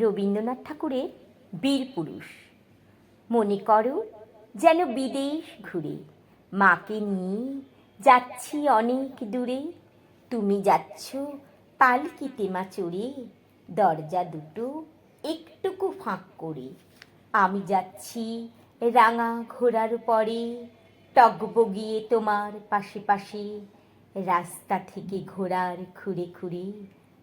রবীন্দ্রনাথ ঠাকুরের বীর পুরুষ। মনে করো যেন বিদেশ ঘুরে, মাকে নিয়ে যাচ্ছি অনেক দূরে। তুমি যাচ্ছ পালকিতে মা চড়ে দরজা দুটো একটুকু ফাঁক করে। আমি যাচ্ছি রাঙা ঘোড়ার পরে টগবগিয়ে তোমার পাশে পাশে, রাস্তা থেকে ঘোড়ার খুঁড়ে খুঁড়ে।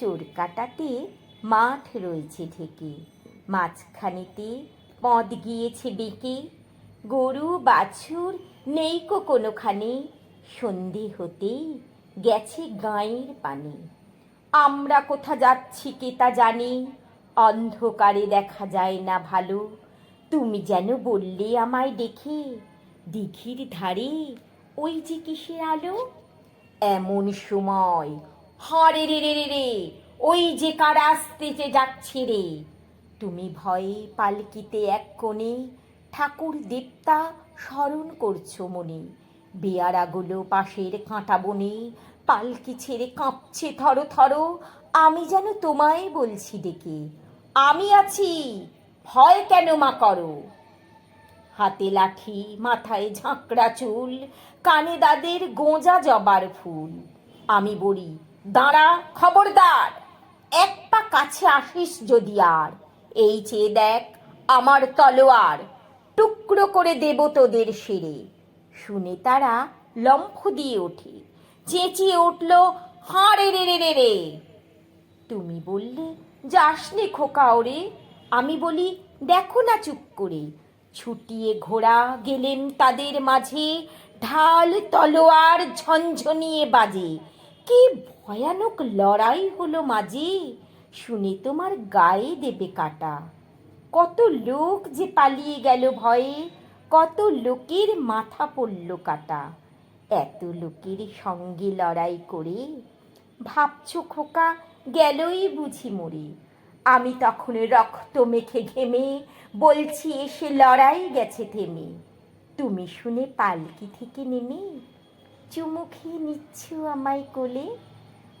চোর কাটাতে মাঠ রয়েছে ঢেকে। মাঝখানেতে পদ গিয়েছে বেঁকে। গরু, বাছুর নেই কোনোখানে। সন্ধে হতেই গেছে গাঁয়ের পানে। আমরা কোথা যাচ্ছি কে তা জানি। অন্ধকারে দেখা যায় না ভালো। তুমি যেন বললে আমায় দেখে দিঘির ধারে ওই যে কিসের আলো? এমন সময় হারে রে রে রে রে, ওই যে কার আসতে যাচ্ছে রে। তুমি ভয়ে পালকিতে এক কোণে ঠাকুর দেবতা স্মরণ করছ মনে। বেয়ারাগুলো পাশের কাঁটা বনে, পালকি ছেড়ে কাঁপছে থরো থরো, আমি যেন তোমায় বলছি ডেকে। আমি আছি, ভয় কেন মা করো? হাতে লাঠি, মাথায় ঝাঁকড়া চুল, কানে দাদের গোঁজা জবার ফুল। আমি বলি দাঁড়া, খবরদার। এক পা কাছে আসিস যদি আর। এই চেয়ে দেখ আমার তলোয়ার। টুকরো করে দেব তোদের সেরে শুনে তারা লম্ফ দিয়ে ওঠে। চেঁচিয়ে উঠল হাঁড়ে রে রে রে রে। তুমি বললে, যাসনি খোকা ওরে। আমি বলি, দেখো না চুপ করে। ছুটিয়ে ঘোড়া গেলেন তাদের মাঝে। ঢাল তলোয়ার ঝনঝনিয়ে বাজে। কি ভয়ানক লড়াই হলো মাঝে। শুনে তোমার গায়ে দেবে কাটা। কত লোক যে পালিয়ে গেল ভয়ে, কত লোকের মাথা পড়ল কাটা। এত লোকের সঙ্গে লড়াই করে ভাবছ খোকা, গেলই বুঝি মরে। আমি তখন রক্ত মেখে ঘেমে বলছি, এসে লড়াই গেছে থেমে। তুমি শুনে পালকি থেকে নেমে চুমু খেয়ে নিচ্ছ আমায় কোলে?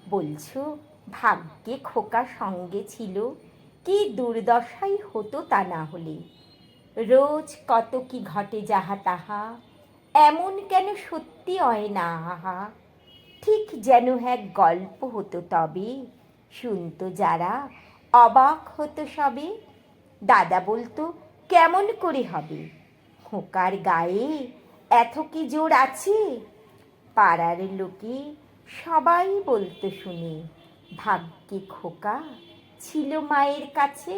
বলছো, ভাগ্যে খোকা সঙ্গে ছিল, কি দুর্দশাই হতো তা না হলে। রোজ কত কি ঘটে যাহা তাহা, এমন কেন সত্যি হয় না আহা। ঠিক যেন এক গল্প হতো তবে, শুনতো যারা, অবাক হতো সবে। দাদা বলতো, কেমন করে হবে? খোকার গায়ে এত কি জোর আছে? পাড়ার লোকে সবাই বলতে শুনি ভাগ্যে খোকা ছিল মায়ের কাছে।